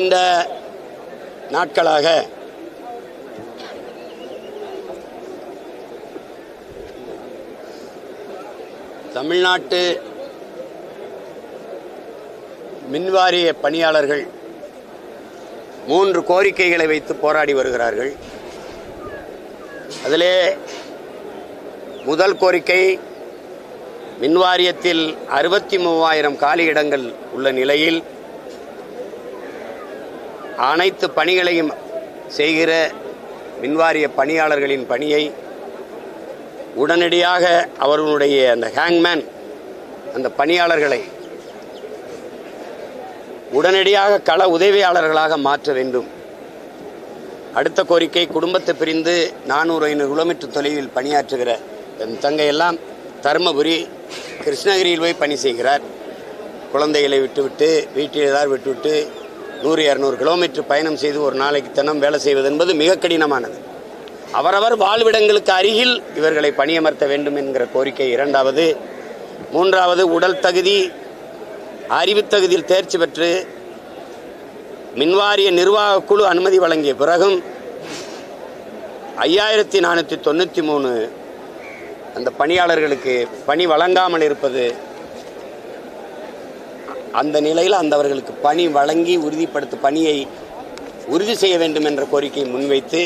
நீண்ட நாட்களாக தமிழ்நாட்டு மின்வாரிய பணியாளர்கள் மூன்று கோரிக்கைகளை வைத்து போராடி வருகிறார்கள். அதிலே முதல் கோரிக்கை மின்வாரியத்தில் அறுபத்தி மூவாயிரம் காலி இடங்கள் உள்ள நிலையில் அனைத்து பணிகளையும் செய்கிற மின்வாரிய பணியாளர்களின் பணியை உடனடியாக அவர்களுடைய அந்த ஹேங்மேன் அந்த பணியாளர்களை உடனடியாக கள உதவியாளர்களாக மாற்ற வேண்டும். அடுத்த கோரிக்கை குடும்பத்தை பிரிந்து நானூறு ஐநூறு கிலோமீட்டர் தொலைவில் பணியாற்றுகிற என் தங்கையெல்லாம் தருமபுரி கிருஷ்ணகிரியில் போய் பணி செய்கிறார். குழந்தைகளை விட்டுவிட்டு வீட்டில் ஏதாவது விட்டுவிட்டு நூறு இரநூறு கிலோமீட்டர் பயணம் செய்து ஒரு நாளைக்கு தினம் வேலை செய்வது என்பது மிக கடினமானது. அவரவர் வாழ்விடங்களுக்கு அருகில் இவர்களை பணியமர்த்த வேண்டும் என்கிற கோரிக்கை இரண்டாவது. மூன்றாவது உடல் தகுதி அறிவு தகுதியில் தேர்ச்சி பெற்று மின்வாரிய நிர்வாக குழு அனுமதி வழங்கிய பிறகும் ஐயாயிரத்தி நானூற்றி தொண்ணூற்றி மூணு அந்த பணியாளர்களுக்கு பணி வழங்காமல் இருப்பது அந்த நிலையில் அந்தவர்களுக்கு பணி வழங்கி உறுதிப்படுத்த பணியை உறுதி செய்ய வேண்டும் என்ற கோரிக்கையை முன்வைத்து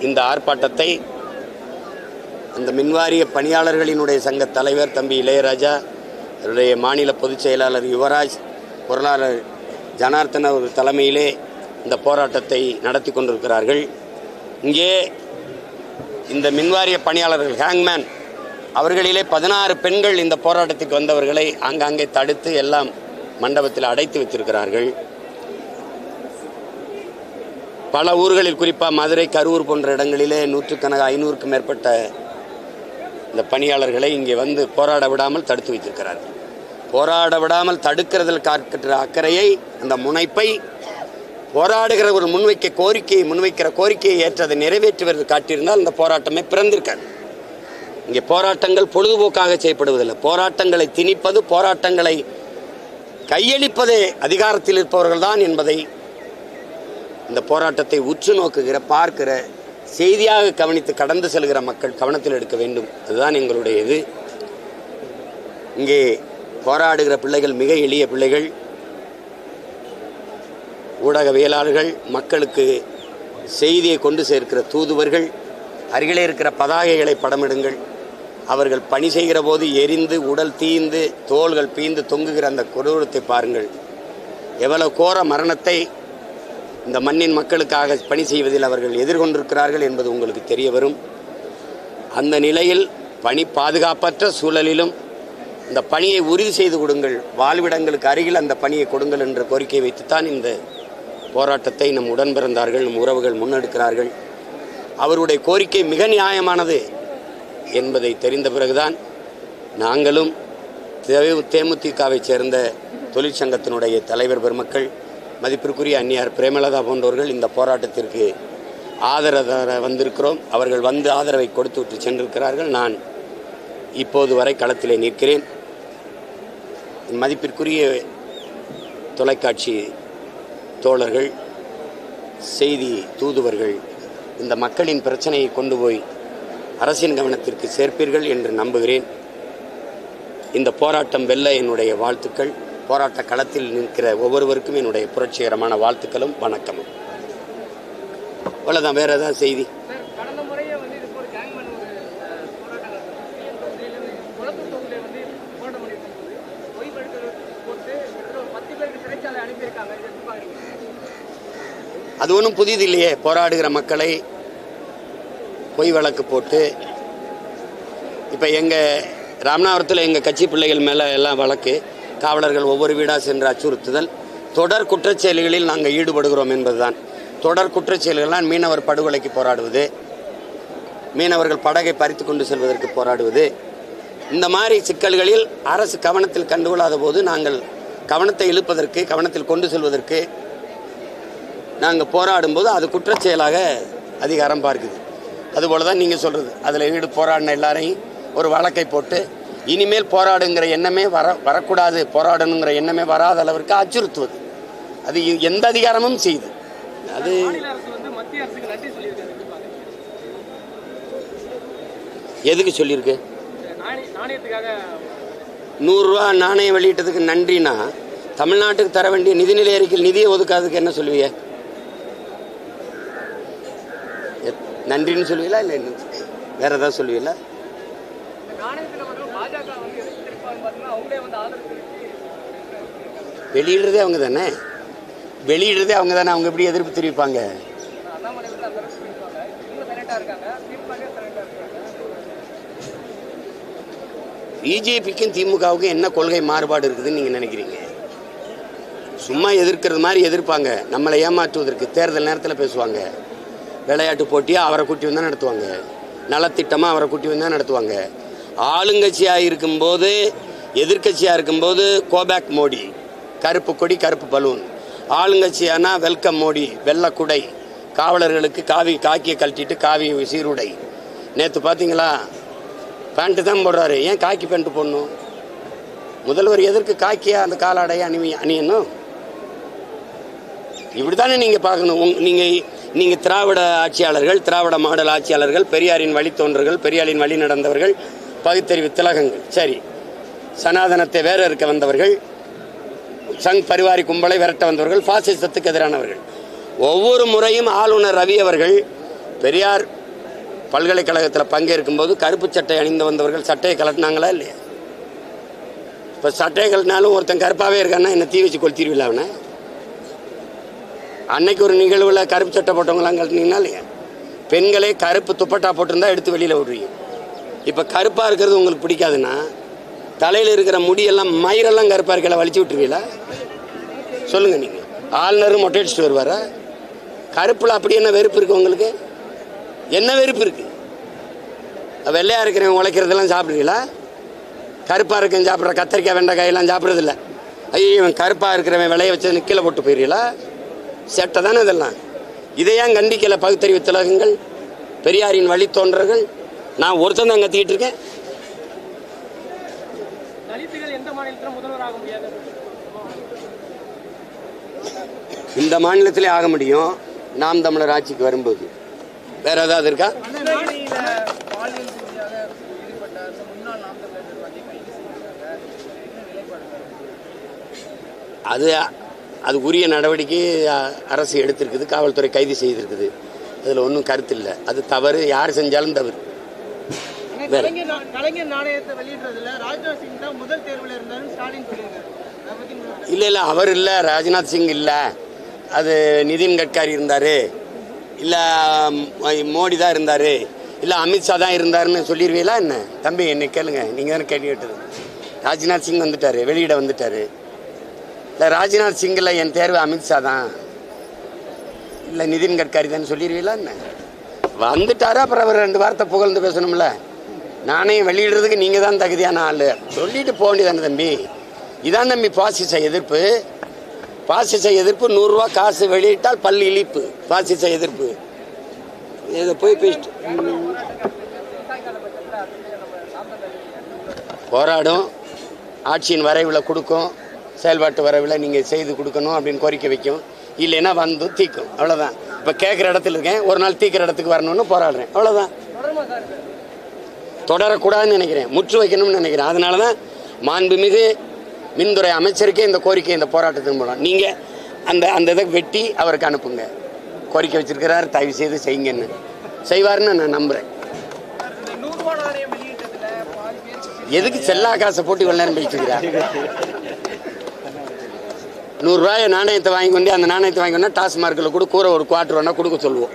இந்த ஆர்ப்பாட்டத்தை அந்த மின்வாரிய பணியாளர்களினுடைய சங்க தலைவர் தம்பி இளையராஜா அவருடைய மாநில பொதுச் செயலாளர் யுவராஜ் பொருளாளர் ஜனார்த்தன் அவர் தலைமையிலே இந்த போராட்டத்தை நடத்தி கொண்டிருக்கிறார்கள். இங்கே இந்த மின்வாரிய பணியாளர்கள் ஹேங்மேன் அவர்களிலே பதினாறு பெண்கள் இந்த போராட்டத்துக்கு வந்தவர்களை ஆங்காங்கே தடுத்து எல்லாம் மண்டபத்தில் அடைத்து வைத்திருக்கிறார்கள். பல ஊர்களில் குறிப்பாக மதுரை கரூர் போன்ற இடங்களிலே நூற்றுக்கணக்காக ஐநூறுக்கும் மேற்பட்ட இந்த பணியாளர்களை இங்கே வந்து போராட விடாமல் தடுத்து வைத்திருக்கிறார்கள். போராட விடாமல் தடுக்கிறதில் காக்கிற அக்கறையை அந்த முனைப்பை போராடுகிற ஒரு முன்வைக்க கோரிக்கையை முன்வைக்கிற கோரிக்கையை ஏற்றதை நிறைவேற்றுவது காட்டியிருந்தால் அந்த போராட்டமே பிறந்திருக்காது. இங்கே போராட்டங்கள் பொழுதுபோக்காக செய்யப்படுவதில்லை. போராட்டங்களை திணிப்பது போராட்டங்களை கையளிப்பதே அதிகாரத்தில் இருப்பவர்கள் தான் என்பதை இந்த போராட்டத்தை உற்று நோக்குகிற பார்க்கிற செய்தியாக கவனித்து கடந்து செல்கிற மக்கள் கவனத்தில் எடுக்க வேண்டும். அதுதான் எங்களுடைய இது. இங்கே போராடுகிற பிள்ளைகள் மிக எளிய பிள்ளைகள் ஊடகவியலாளர்கள் மக்களுக்கு செய்தியை கொண்டு சேர்க்கிற தூதுவர்கள் அருகிலே இருக்கிற பதாகைகளை படமிடுங்கள். அவர்கள் பணி செய்கிற போது எரிந்து உடல் தீந்து தோள்கள் பீந்து தொங்குகிற அந்த கொடூரத்தை பாருங்கள். எவ்வளவு கோர மரணத்தை இந்த மண்ணின் மக்களுக்காக பணி செய்வதில் அவர்கள் எதிர்கொண்டிருக்கிறார்கள் என்பது உங்களுக்கு தெரிய வரும் அந்த நிலையில் பணி பாதுகாப்பற்ற சூழலிலும் இந்த பணியை உறுதி செய்து கொடுங்கள். வாழ்விடங்களுக்கு அருகில் அந்த பணியை கொடுங்கள் என்ற கோரிக்கை வைத்துத்தான் இந்த போராட்டத்தை நம் உடன் பிறந்தார்கள் நம் உறவுகள் முன்னெடுக்கிறார்கள். அவருடைய கோரிக்கை மிக நியாயமானது. என்பதை தெரிந்த பிறகுதான் நாங்களும் தேமுதிகவை சேர்ந்த தொழிற்சங்கத்தினுடைய தலைவர் பெருமக்கள் மதிப்பிற்குரிய அந்நியார் பிரேமலதா போன்றவர்கள் இந்த போராட்டத்திற்கு ஆதரவு வந்திருக்கிறோம். அவர்கள் வந்து ஆதரவை கொடுத்துவிட்டு சென்றிருக்கிறார்கள். நான் இப்போது வரை களத்திலே நிற்கிறேன். மதிப்பிற்குரிய தொலைக்காட்சி தோழர்கள் செய்தி தூதுவர்கள் இந்த மக்களின் பிரச்சனையை கொண்டு போய் அரசின் கவனத்திற்கு சேர்ப்பீர்கள் என்று நம்புகிறேன். இந்த போராட்டம் வெல்ல என்னுடைய வாழ்த்துக்கள். போராட்ட களத்தில் நிற்கிற ஒவ்வொருவருக்கும் என்னுடைய புரட்சிகரமான வாழ்த்துக்களும் வணக்கமும். அவ்வளோதான் வேற ஏதாவது செய்தி? அது ஒன்றும் புதிது இல்லையே. போராடுகிற மக்களை பொய் வழக்கு போட்டு இப்போ எங்கள் ராமநாதபுரத்தில் எங்கள் கட்சி பிள்ளைகள் மேலே எல்லாம் வழக்கு காவலர்கள் ஒவ்வொரு வீடாக சென்று அச்சுறுத்துதல் தொடர் குற்றச்செயல்களில் நாங்கள் ஈடுபடுகிறோம் என்பதுதான். தொடர் குற்றச்செயல்கள்லாம் மீனவர் படுகொலைக்கு போராடுவது மீனவர்கள் படகை பறித்து கொண்டு செல்வதற்கு போராடுவது. இந்த மாதிரி சிக்கல்களில் அரசு கவனத்தில் கண்டுகொள்ளாத போது நாங்கள் கவனத்தை இழுப்பதற்கு கவனத்தில் கொண்டு செல்வதற்கு நாங்கள் போராடும்போது அது குற்றச்செயலாக அதிகாரம் பார்க்குது. அதுபோல தான் நீங்கள் சொல்கிறது அதில் ஈடு போராடின எல்லாரையும் ஒரு வழக்கை போட்டு இனிமேல் போராடுங்கிற எண்ணமே வர வரக்கூடாது. போராடணுங்கிற எண்ணமே வராத அளவிற்கு அச்சுறுத்துவது. அது எந்த அதிகாரமும் செய்யுது அது? எதுக்கு சொல்லியிருக்கு? நூறுரூவா நாணயம் வெளியிட்டதுக்கு நன்றினா தமிழ்நாட்டுக்கு தர வேண்டிய நிதிநிலை அறிக்கையில் நிதியை ஒதுக்காததுக்கு என்ன சொல்லுவீங்க? நன்றின்னு சொல்லுவீங்களா இல்லை என்ன? வேற ஏதாவது சொல்லுவீங்களா? வெளியிடுறதே அவங்க தானே? வெளியிடுறதே அவங்க தானே அவங்க எப்படி எதிர்ப்பு தெரிவிப்பாங்க? பிஜேபிக்கும் திமுகவுக்கும் என்ன கொள்கை மாறுபாடு இருக்குதுன்னு நீங்கள் நினைக்கிறீங்க? சும்மா எதிர்க்கிறது மாதிரி எதிர்ப்பாங்க. நம்மளை ஏமாற்றுவதற்கு தேர்தல் நேரத்தில் பேசுவாங்க. விளையாட்டு போட்டியாக அவரை கூட்டி வந்தால் நடத்துவாங்க. நலத்திட்டமாக அவரை கூட்டி வந்தால் நடத்துவாங்க. ஆளுங்கட்சியாக இருக்கும்போது எதிர்க்கட்சியாக இருக்கும்போது கோபேக் மோடி கருப்பு கொடி கருப்பு பலூன். ஆளுங்கட்சியானா வெல்கம் மோடி வெள்ளை குடை. காவலர்களுக்கு காவி காக்கியை கழட்டிட்டு காவி சீருடை. நேற்று பார்த்தீங்களா பேண்ட்டு தான் போடுறாரு. ஏன் காக்கி பேண்ட்டு போடணும்? முதல்வர் எதற்கு காக்கியா அந்த காலாடையை அணிவி அணியணும்? இப்படி தானே நீங்கள் பார்க்கணும் உங் நீங்கள் நீங்கள் திராவிட ஆட்சியாளர்கள் திராவிட மாடல் ஆட்சியாளர்கள் பெரியாரின் வழித்தோன்றர்கள் பெரியாரின் வழி நடந்தவர்கள் பகுத்தறிவு திலகங்கள். சரி. சனாதனத்தை வேற இருக்க வந்தவர்கள் சங் பரிவாரி கும்பலை விரட்ட வந்தவர்கள் பாசிசத்துக்கு எதிரானவர்கள். ஒவ்வொரு முறையும் ஆளுநர் ரவி அவர்கள் பெரியார் பல்கலைக்கழகத்தில் பங்கேற்கும் போது கருப்பு சட்டை அணிந்து வந்தவர்கள் சட்டையை கலட்டினாங்களா இல்லையா? இப்போ சட்டையை கலட்டினாலும் ஒருத்தன் கருப்பாகவே இருக்கான்னா என்ன தீ வச்சு கொளுத்திடுவில்ல அவனை? அன்னைக்கு ஒரு நிகழ்வில் கருப்பு சட்டை போட்டவங்களாம் கட்டினீங்கன்னா இல்லையா? பெண்களே கருப்பு துப்பட்டா போட்டிருந்தா எடுத்து வெளியில் விடுறீங்க. இப்போ கருப்பாக இருக்கிறது உங்களுக்கு பிடிக்காதுன்னா தலையில் இருக்கிற முடியெல்லாம் மயிரெல்லாம் கருப்பாக இருக்கல வலிச்சு விட்டுருவீங்களா? சொல்லுங்கள் நீங்கள் ஆளுநரும் மொட்டை அடிச்சுட்டு வருவாரா? கருப்பில் அப்படி என்ன வெறுப்பு இருக்குது உங்களுக்கு? என்ன வெறுப்பு இருக்குது வெள்ளையாக இருக்கிறவன் உழைக்கிறதெல்லாம் சாப்பிடுவீங்களா கருப்பாக இருக்கவன் சாப்பிட்ற கத்திரிக்காய் வெண்டைக்காயெல்லாம் சாப்பிட்றதில்ல. ஐயோ இவன் இருக்கிறவன் விளைய வச்சு கீழே போட்டு போயிடுறீங்களா? சேட்டை தானே இதெல்லாம்? இதை ஏன் கண்டிக்கல? பகுத்தறிவு திலகங்கள் பெரியாரின் வழித்தோன்றர்கள். நான் ஒருத்தன் தான் கத்திக்கிட்டு இருக்கேன். இந்த மாநிலத்திலே ஆக முடியும். நாம் தமிழர் ஆட்சிக்கு வரும்போது. வேற ஏதாவது இருக்கா? அது அது உரிய நடவடிக்கை அரசு எடுத்திருக்குது காவல்துறை கைது செய்திருக்குது. அதில் ஒன்றும் கருத்து இல்லை. அது தவறு யார் செஞ்சாலும் தவறு. வேற. இல்லை இல்லை அவர் இல்லை ராஜ்நாத் சிங் இல்லை. அது நிதின் கட்காரி இருந்தார். இல்லை மோடி தான் இருந்தார். இல்லை அமித்ஷா தான் இருந்தாருன்னு சொல்லிடுவீங்களா என்ன? தம்பி என்னை கேளுங்க. நீங்கள் தானே கேள்வி கேட்டது. ராஜ்நாத் சிங் வந்துட்டார் வெளியிட வந்துட்டார். இல்லை ராஜ்நாத் சிங்கில் என் தேர்வு அமித்ஷா தான். இல்லை நிதின் கட்கரி தான் சொல்லிடுவீங்களா என்ன? வந்துட்டாரா அப்புறம் அவர் ரெண்டு வார்த்தை புகழ்ந்து பேசணும்ல. நாணயம் வெளியிடுறதுக்கு நீங்கள் தான் தகுதியான ஆள். சொல்லிட்டு போக வேண்டியதானே தம்பி. இதான் தம்பி பாசிச எதிர்ப்பு. பாசிச எதிர்ப்பு நூறுரூவா காசு வெளியிட்டால் பல் இழிப்பு. பாசிச எதிர்ப்பு. இதை போய் பேசிட்டு. போராடும். ஆட்சியின் வரைவில் கொடுக்கும். செயல்பாட்டு வரைவில் நீங்கள் செய்து கொடுக்கணும் அப்படின்னு கோரிக்கை வைக்கும். இல்லைன்னா வந்து தீக்கும். அவ்வளோதான் இப்போ கேட்குற இடத்துல இருக்கேன். ஒரு நாள் தீக்கிற இடத்துக்கு வரணும்னு போராடுறேன். அவ்வளோதான்? தொடரக்கூடாதுன்னு நினைக்கிறேன். முற்று வைக்கணும்னு நினைக்கிறேன். அதனால தான் மாண்புமிகு மின்துறை அமைச்சருக்கே இந்த கோரிக்கை இந்த போராட்டத்தின் மூலம். நீங்கள் அந்த அந்த இதை வெட்டி அவருக்கு அனுப்புங்க. கோரிக்கை வச்சிருக்கிறார். தயவு செய்து செய்யுங்கன்னு. செய்வாருன்னு நான் நம்புகிறேன் எதுக்கு செல்லா காசை போட்டு இவ்வளோ நேரம் பேசிக்கிறார்? நூறுரூவாய நாணயத்தை வாங்கி கொண்டு அந்த நாணயத்தை வாங்கி கொண்டா டாஸ்மார்க்கில் கூட கூரை ஒரு குவார்டர் வேணா கொடுக்க சொல்லுவோம்.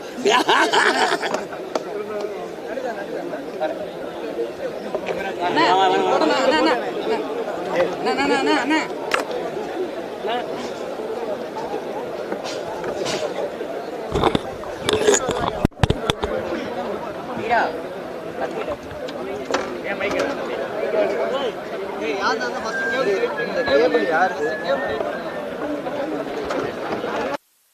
யாரு?